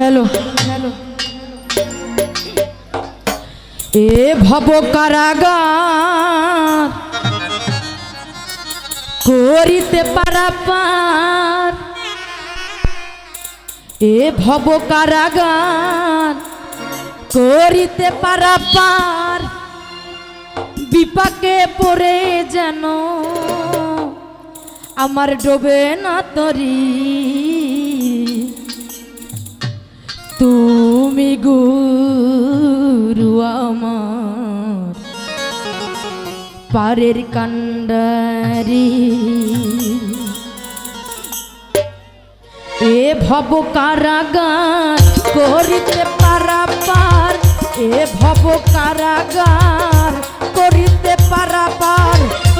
Hello. এ ভব কারাগার করিতে পারাপার এ ভব কারাগার করিতে পারাপার বিপাকে পড়ে যেন আমার ডোবে না তরি। গুরু আমার। পারের কান্ডারি এ ভব কারাগার করিতে পারাপার। এ ভব কারাগার করিতে পারাপার।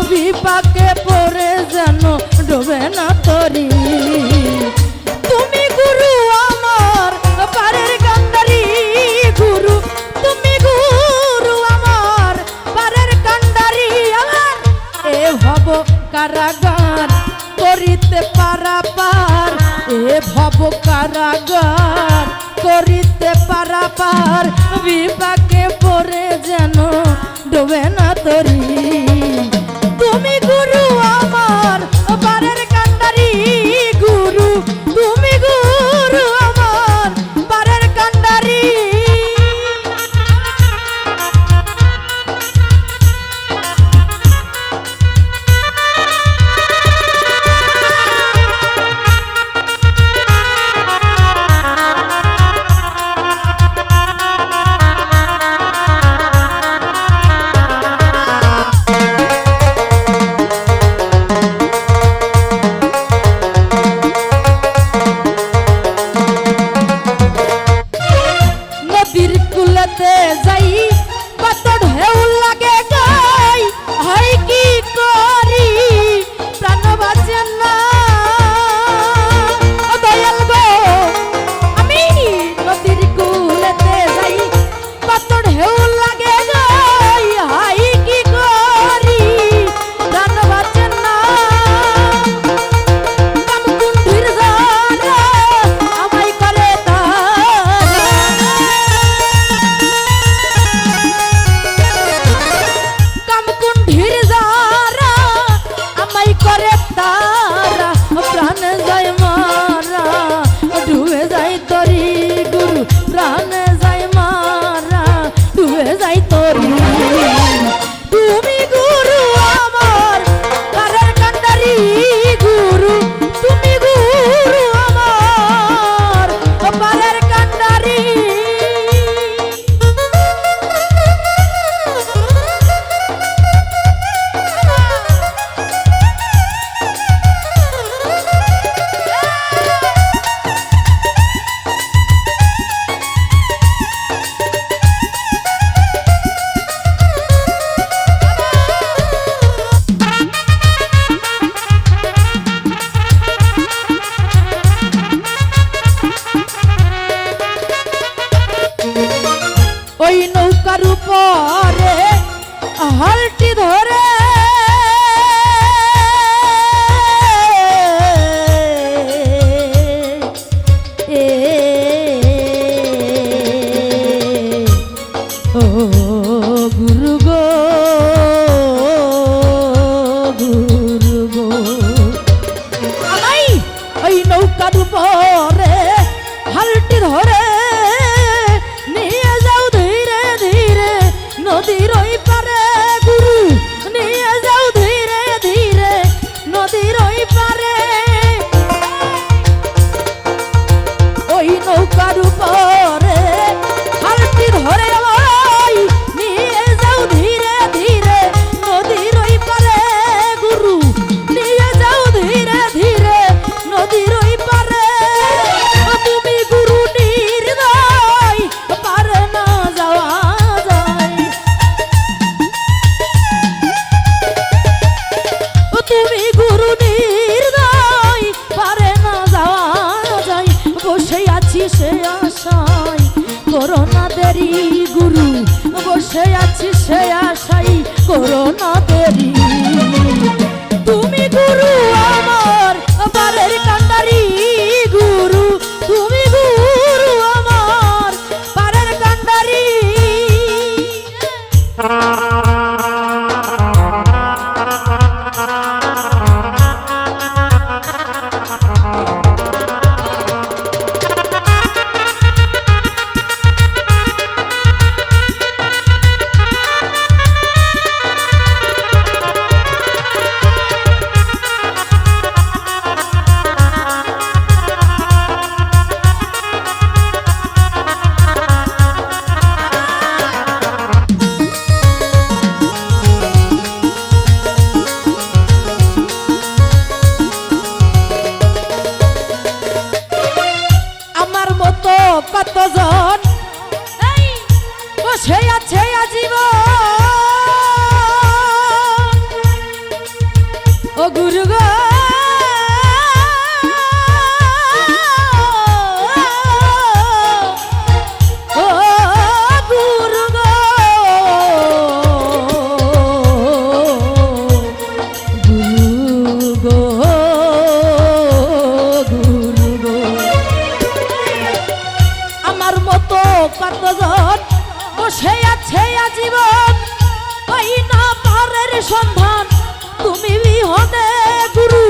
বিপাকে পড়ে যেন ডোবে না তরি। কারাগার করিতে পারাপার বিপাকে পরে যেন ডোবে না তরি। Mm. এই আজীবন সন্ধান। তুমি বিহনে গুরু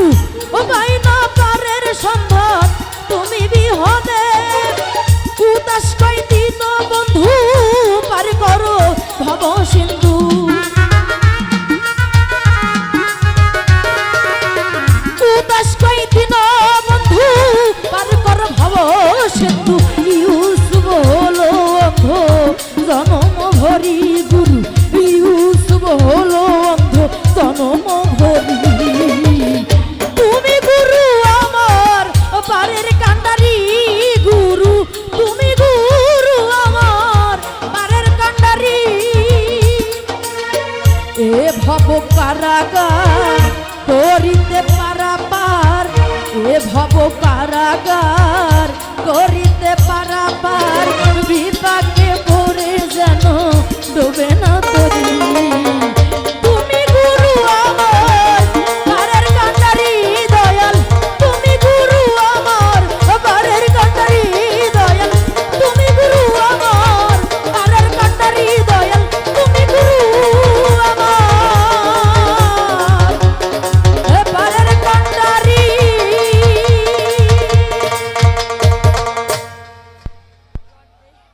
ও ভাই না পারের সন্ধান তুমি বন্ধু পার কর কারাগার